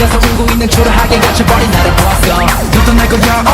혼자서 울고 있는 초라하게 갇혀버린 나를 보았어. 너도 날 거야